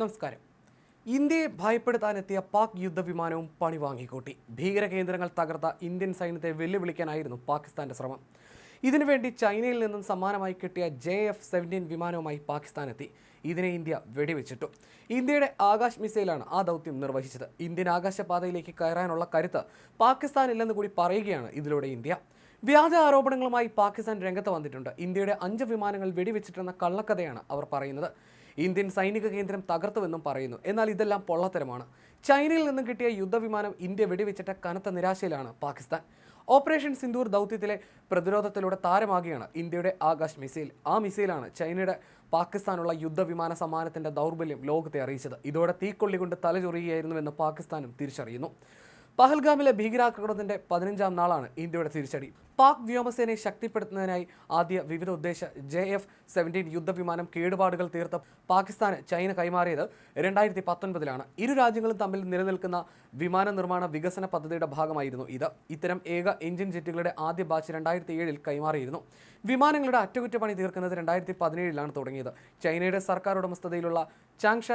നമസ്കാരം. ഇന്ത്യയെ ഭയപ്പെടുത്താനെത്തിയ പാക് യുദ്ധവിമാനവും പണി വാങ്ങിക്കൂട്ടി ഭീകര കേന്ദ്രങ്ങൾ തകർത്ത ഇന്ത്യൻ സൈന്യത്തെ വെല്ലുവിളിക്കാനായിരുന്നു പാകിസ്ഥാന്റെ ശ്രമം. ഇതിനുവേണ്ടി ചൈനയിൽ നിന്നും സമ്മാനമായി കിട്ടിയ ജെ എഫ് സെവന്റീൻ വിമാനവുമായി പാകിസ്ഥാനെത്തി. ഇതിനെ ഇന്ത്യ വെടിവെച്ചിട്ടു. ഇന്ത്യയുടെ ആകാശ് മിസൈലാണ് ആ ദൗത്യം നിർവഹിച്ചത്. ഇന്ത്യൻ ആകാശപാതയിലേക്ക് കയറാനുള്ള കരുത്ത് പാകിസ്ഥാനില്ലെന്ന് കൂടി പറയുകയാണ് ഇതിലൂടെ ഇന്ത്യ. വ്യാജ ആരോപണങ്ങളുമായി പാകിസ്ഥാൻ രംഗത്ത് വന്നിട്ടുണ്ട്. ഇന്ത്യയുടെ അഞ്ച് വിമാനങ്ങൾ വെടിവെച്ചിട്ടെന്ന കള്ളക്കഥയാണ് അവർ പറയുന്നത്. ഇന്ത്യൻ സൈനിക കേന്ദ്രം തകർത്തുവെന്നും പറയുന്നു. എന്നാൽ ഇതെല്ലാം പൊള്ളത്തരമാണ്. ചൈനയിൽ നിന്നും കിട്ടിയ യുദ്ധവിമാനം ഇന്ത്യ വെടിവെച്ചിട്ട കനത്ത നിരാശയിലാണ് പാകിസ്ഥാൻ. ഓപ്പറേഷൻ സിന്ദൂർ ദൗത്യത്തിലെ പ്രതിരോധത്തിലൂടെ താരമാകുകയാണ് ഇന്ത്യയുടെ ആകാശ് മിസൈൽ. ആ മിസൈലാണ് ചൈനയുടെ പാകിസ്ഥാനുള്ള യുദ്ധവിമാന സമ്മാനത്തിന്റെ ദൗർബല്യം ലോകത്തെ അറിയിച്ചത്. ഇതോടെ തീക്കൊള്ളി കൊണ്ട് തലചൊറിയുകയായിരുന്നുവെന്ന് പാകിസ്ഥാനും തിരിച്ചറിയുന്നു. പഹൽഗാമിലെ ഭീകരാക്രമണത്തിന്റെ പതിനഞ്ചാം നാളാണ് ഇന്ത്യയുടെ തിരിച്ചടി. പാക് വ്യോമസേനയെ ശക്തിപ്പെടുത്തുന്നതിനായി ആദ്യ വിവിധ ഉദ്ദേശ ജെ എഫ് സെവന്റീൻ യുദ്ധവിമാനം കേടുപാടുകൾ തീർത്ത പാകിസ്ഥാന് ചൈന കൈമാറിയത് രണ്ടായിരത്തി പത്തൊൻപതിലാണ് ഇരു രാജ്യങ്ങളും തമ്മിൽ നിലനിൽക്കുന്ന വിമാന നിർമ്മാണ വികസന പദ്ധതിയുടെ ഭാഗമായിരുന്നു ഇത്. ഇത്തരം ഏക എഞ്ചിൻ ജെറ്റുകളുടെ ആദ്യ ബാച്ച് രണ്ടായിരത്തി ഏഴിൽ കൈമാറിയിരുന്നു. വിമാനങ്ങളുടെ അറ്റകുറ്റപ്പണി തീർക്കുന്നത് രണ്ടായിരത്തി പതിനേഴിലാണ് തുടങ്ങിയത്. ചൈനയുടെ സർക്കാർ ഉടമസ്ഥതയിലുള്ള Changsha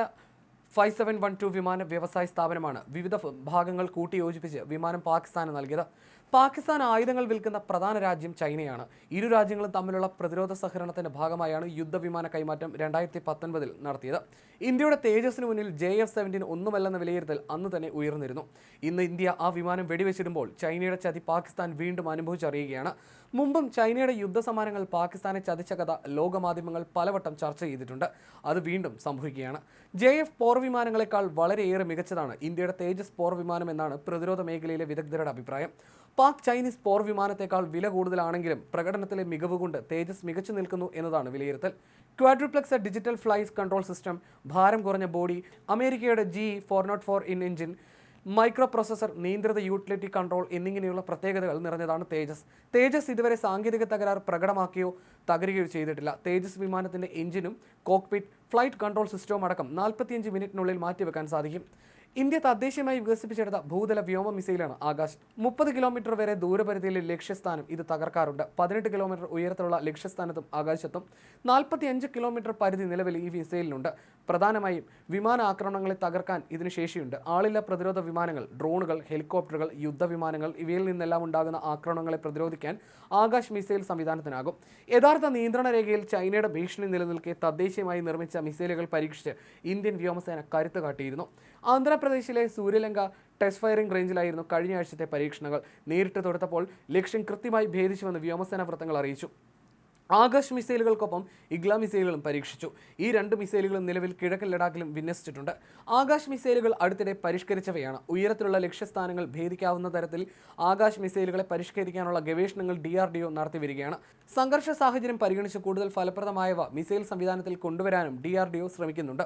five seven one two വിമാന വ്യവസായ സ്ഥാപനമാണ് വിവിധ ഭാഗങ്ങൾ കൂട്ടിയോജിപ്പിച്ച് വിമാനം പാകിസ്ഥാന് നൽകിയത്. പാകിസ്ഥാൻ ആയുധങ്ങൾ വിൽക്കുന്ന പ്രധാന രാജ്യം ചൈനയാണ്. ഇരു രാജ്യങ്ങളും തമ്മിലുള്ള പ്രതിരോധ സഹകരണത്തിന്റെ ഭാഗമായാണ് യുദ്ധവിമാന കൈമാറ്റം രണ്ടായിരത്തി പത്തൊൻപതിൽ നടത്തിയത്. ഇന്ത്യയുടെ തേജസിന് മുന്നിൽ ജെ എഫ് സെവന്റീൻ ഒന്നുമല്ലെന്ന വിലയിരുത്തൽ അന്ന് തന്നെ ഉയർന്നിരുന്നു. ഇന്ന് ഇന്ത്യ ആ വിമാനം വെടിവെച്ചിടുമ്പോൾ ചൈനയുടെ ചതി പാകിസ്ഥാൻ വീണ്ടും അനുഭവിച്ചറിയുകയാണ്. മുമ്പും ചൈനയുടെ യുദ്ധസമാനങ്ങൾ പാകിസ്ഥാനെ ചതിച്ച കഥ ലോകമാധ്യമങ്ങൾ പലവട്ടം ചർച്ച ചെയ്തിട്ടുണ്ട്. അത് വീണ്ടും സംഭവിക്കുകയാണ്. ജെ എഫ് പോർ വിമാനങ്ങളെക്കാൾ വളരെയേറെ മികച്ചതാണ് ഇന്ത്യയുടെ തേജസ് പോർ വിമാനം എന്നാണ് പ്രതിരോധ മേഖലയിലെ വിദഗ്ധരുടെ അഭിപ്രായം. പാക് ചൈനീസ് പോർ വിമാനത്തെക്കാൾ വില കൂടുതലാണെങ്കിലും പ്രകടനത്തിലെ മികവ് കൊണ്ട് തേജസ് മികച്ചു നിൽക്കുന്നു എന്നതാണ് വിലയിരുത്തൽ. Quadruplex digital flies control system ഭാരം കുറഞ്ഞ ബോഡി അമേരിക്കയുടെ G four nought four in engine micro processor നിയന്ത്രിത യൂട്ടിലിറ്റി കൺട്രോൾ എന്നിങ്ങനെയുള്ള പ്രത്യേകതകൾ നിറഞ്ഞതാണ് തേജസ്. തേജസ് ഇതുവരെ സാങ്കേതിക തകരാർ പ്രകടമാക്കിയോ തകരുകയോ ചെയ്തിട്ടില്ല. തേജസ് വിമാനത്തിന്റെ എഞ്ചിനും കോക്പിറ്റ് ഫ്ലൈറ്റ് കൺട്രോൾ സിസ്റ്റവും അടക്കം നാൽപ്പത്തിയഞ്ച് മിനിറ്റിനുള്ളിൽ മാറ്റിവെക്കാൻ സാധിക്കും. ഇന്ത്യ തദ്ദേശീയമായി വികസിപ്പിച്ചെടുത്ത ഭൂതല വ്യോമ മിസൈലാണ് ആകാശ്. മുപ്പത് കിലോമീറ്റർ വരെ ദൂരപരിധിയിലെ ലക്ഷ്യസ്ഥാനം ഇത് തകർക്കാറുണ്ട്. പതിനെട്ട് കിലോമീറ്റർ ഉയരത്തിലുള്ള ലക്ഷ്യസ്ഥാനത്തും ആകാശത്തും നാൽപ്പത്തിയഞ്ച് കിലോമീറ്റർ പരിധി നിലവിൽ ഈ മിസൈലിനുണ്ട്. പ്രധാനമായും വിമാന ആക്രമണങ്ങളെ തകർക്കാൻ ഇതിന് ശേഷിയുണ്ട്. ആളില്ല പ്രതിരോധ വിമാനങ്ങൾ ഡ്രോണുകൾ ഹെലികോപ്റ്ററുകൾ യുദ്ധവിമാനങ്ങൾ ഇവയിൽ നിന്നെല്ലാം ഉണ്ടാകുന്ന ആക്രമണങ്ങളെ പ്രതിരോധിക്കാൻ ആകാശ് മിസൈൽ സംവിധാനത്തിനാകും. യഥാർത്ഥ നിയന്ത്രണ രേഖയിൽ ചൈനയുടെ ഭീഷണി നിലനിൽക്കെ തദ്ദേശീയമായി നിർമ്മിച്ച മിസൈലുകൾ പരീക്ഷിച്ച് ഇന്ത്യൻ വ്യോമസേന കരുത്ത് കാട്ടിയിരുന്നു. ആന്ധ്രാപ്രദേശിലെ സൂര്യലങ്ക ടെസ്റ്റ് ഫയറിംഗ് റേഞ്ചിലായിരുന്നു കഴിഞ്ഞ ആഴ്ചത്തെ പരീക്ഷണങ്ങൾ. നേരിട്ട് തൊടുത്തപ്പോൾ ലക്ഷ്യം കൃത്യമായി ഭേദിച്ചുവെന്ന് വ്യോമസേന വൃത്തങ്ങൾ അറിയിച്ചു. ആകാശ് മിസൈലുകൾക്കൊപ്പം ഇഗ്ല മിസൈലുകളും പരീക്ഷിച്ചു. ഈ രണ്ട് മിസൈലുകളും നിലവിൽ കിഴക്കൻ ലഡാക്കിലും വിന്യസിച്ചിട്ടുണ്ട്. ആകാശ് മിസൈലുകൾ അടുത്തിടെ പരിഷ്കരിച്ചവയാണ്. ഉയരത്തിലുള്ള ലക്ഷ്യസ്ഥാനങ്ങൾ ഭേദിക്കാവുന്ന തരത്തിൽ ആകാശ് മിസൈലുകളെ പരിഷ്കരിക്കാനുള്ള ഗവേഷണങ്ങൾ ഡി ആർ ഡി ഒ നടത്തി വരികയാണ്. സംഘർഷ സാഹചര്യം പരിഗണിച്ച് കൂടുതൽ ഫലപ്രദമായവ മിസൈൽ സംവിധാനത്തിൽ കൊണ്ടുവരാനും ഡി ആർ ഡി ഒ ശ്രമിക്കുന്നുണ്ട്.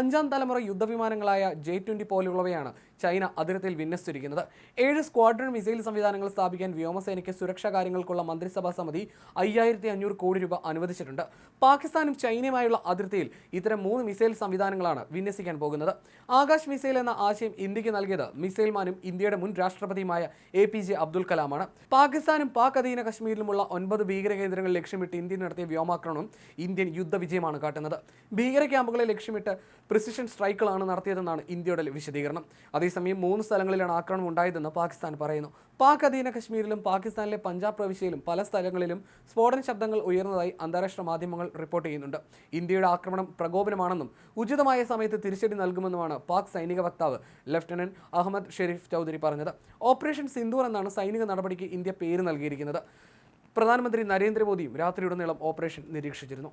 അഞ്ചാം തലമുറ യുദ്ധവിമാനങ്ങളായ ജെ ട്വന്റി പോലുള്ളവയാണ് ചൈന അതിർത്തിയിൽ വിന്യസിച്ചിരിക്കുന്നത്. ഏഴ് സ്ക്വാഡ്രൺ മിസൈൽ സംവിധാനങ്ങൾ സ്ഥാപിക്കാൻ വ്യോമസേനയ്ക്ക് സുരക്ഷാ കാര്യങ്ങൾക്കുള്ള മന്ത്രിസഭാ സമിതി അയ്യായിരത്തി അഞ്ഞൂറ് കോടി രൂപ അനുവദിച്ചിട്ടുണ്ട്. പാകിസ്ഥാനും ചൈനയുമായുള്ള അതിർത്തിയിൽ ഇത്തരം മൂന്ന് മിസൈൽ സംവിധാനങ്ങളാണ് വിന്യസിക്കാൻ പോകുന്നത്. ആകാശ് മിസൈൽ എന്ന ആശയം ഇന്ത്യയ്ക്ക് നൽകിയത് മിസൈൽമാനും ഇന്ത്യയുടെ മുൻ രാഷ്ട്രപതിയുമായ എ പി ജെ അബ്ദുൽ കലാമാണ്. പാകിസ്ഥാനും പാക് അധീന കശ്മീരിലുമുള്ള ഒൻപത് ഭീകര കേന്ദ്രങ്ങൾ ലക്ഷ്യമിട്ട് ഇന്ത്യ നടത്തിയ വ്യോമാക്രമണം ഇന്ത്യൻ യുദ്ധവിജയമാണ് കാട്ടുന്നത്. ഭീകര ക്യാമ്പുകളെ ലക്ഷ്യമിട്ട് പ്രിസിഷൻ സ്ട്രൈക്കുകളാണ് നടത്തിയതെന്നാണ് ഇന്ത്യയുടെ വിശദീകരണം. അതേസമയം മൂന്ന് സ്ഥലങ്ങളിലാണ് ആക്രമണം ഉണ്ടായതെന്ന് പാകിസ്ഥാൻ പറയുന്നു. പാക് അധീന കശ്മീരിലും പാകിസ്ഥാനിലെ പഞ്ചാബ് പ്രവിശ്യയിലും പല സ്ഥലങ്ങളിലും സ്ഫോടന ശബ്ദങ്ങൾ ഉയർന്നതായി അന്താരാഷ്ട്ര മാധ്യമങ്ങൾ റിപ്പോർട്ട് ചെയ്യുന്നുണ്ട്. ഇന്ത്യയുടെ ആക്രമണം പ്രകോപനമാണെന്നും ഉചിതമായ സമയത്ത് തിരിച്ചടി നൽകുമെന്നുമാണ് പാക് സൈനിക വക്താവ് ലഫ്റ്റനന്റ് അഹമ്മദ് ഷെരീഫ് ചൗധരി പറഞ്ഞത്. ഓപ്പറേഷൻ സിന്ദൂർ എന്നാണ് സൈനിക നടപടിക്ക് ഇന്ത്യ പേര് നൽകിയിരിക്കുന്നത്. പ്രധാനമന്ത്രി നരേന്ദ്രമോദിയും രാത്രിയുടനീളം ഓപ്പറേഷൻ നിരീക്ഷിച്ചിരുന്നു.